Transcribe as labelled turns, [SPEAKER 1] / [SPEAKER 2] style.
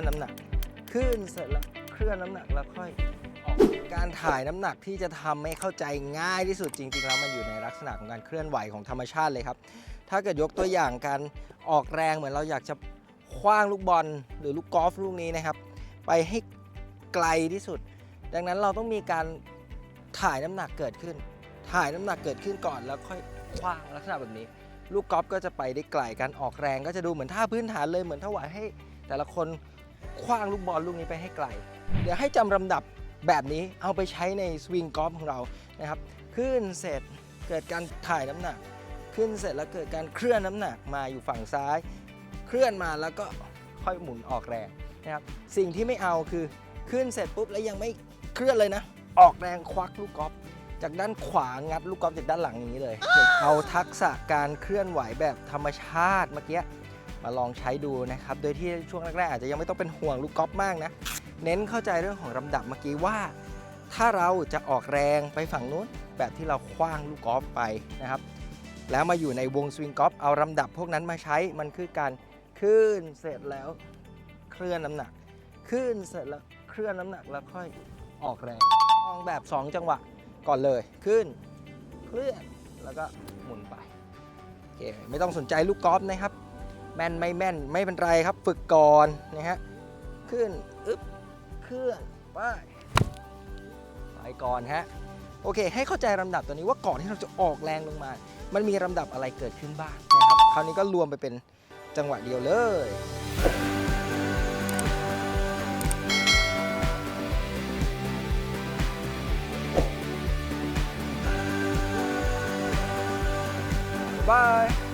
[SPEAKER 1] อนน้ำหนัก ขึ้นเสร็จแล้วเคลื่อนน้ำหนักแล้วค่อยออกการถ่ายน้ำหนักที่จะทำให้เข้าใจง่ายที่สุดจริง ๆ แล้วมันอยู่ในลักษณะของการเคลื่อนไหวของธรรมชาติเลยครับ ถ้าเกิดยกตัวอย่างการออกแรงเหมือนเราอยากจะคว้างลูกบอลหรือลูกกอล์ฟลูกนี้นะครับ ไปให้ไกลที่สุด ดังนั้นเราต้องมีการถ่ายน้ำหนักเกิดขึ้น ถ่ายน้ำหนักเกิดขึ้นก่อนแล้วค่อยคว้างลักษณะแบบนี้ ลูกกอล์ฟก็จะไปได้ไกลการออกแรงก็จะดูเหมือนท่าพื้นฐานเลยเหมือนถวายให้แต่ละคน คว้างลูกบอลลูกนี้ไปให้ไกล เดี๋ยวให้จำลำดับแบบนี้เอาไปใช้ในสวิงกอล์ฟของเรานะครับ ขึ้นเสร็จเกิดการถ่ายน้ำหนัก ขึ้นเสร็จแล้วเกิดการเคลื่อนน้ำหนักมาอยู่ฝั่งซ้าย เคลื่อนมาแล้วก็ค่อยหมุนออกแรงนะครับ สิ่งที่ไม่เอาคือขึ้นเสร็จปุ๊บแล้วยังไม่เคลื่อนเลยนะ ออกแรงควักลูกกอล์ฟจากด้านขวางัดลูกกอล์ฟจากด้านหลังอย่างนี้เลย เอาทักษะการเคลื่อนไหวแบบธรรมชาติเมื่อกี้ มาลองใช้ดูนะครับ โดยที่ช่วงแรกๆอาจจะยังไม่ต้องเป็นห่วงลูกกอล์ฟมากนะ เน้นเข้าใจเรื่องของลำดับเมื่อกี้ว่า ถ้าเราจะออกแรงไปฝั่งนู้น แบบที่เราคว้างลูกกอล์ฟไปนะครับ แล้วมาอยู่ในวงสวิงกอล์ฟเอาลำดับพวกนั้นมาใช้มันคือการขึ้นเสร็จแล้วเคลื่อนน้ำหนัก ขึ้นเสร็จแล้วเคลื่อนน้ำหนักแล้วค่อยออกแรงลองแบบ 2 จังหวะก่อนเลยขึ้นเคลื่อนแล้วก็หมุนไปโอเคไม่ต้องสนใจลูกกอล์ฟนะครับ แม่นไม่แม่นไม่เป็นไรครับ ฝึกก่อนนะฮะขึ้นอึ๊บเคลื่อนไปไปก่อนฮะโอเค ให้เข้าใจลำดับตัวนี้ว่าก่อนที่เราจะออกแรงลงมา มันมีลำดับอะไรเกิดขึ้นบ้างนะครับคราวนี้ก็รวมไปเป็นจังหวะเดียวเลยบาย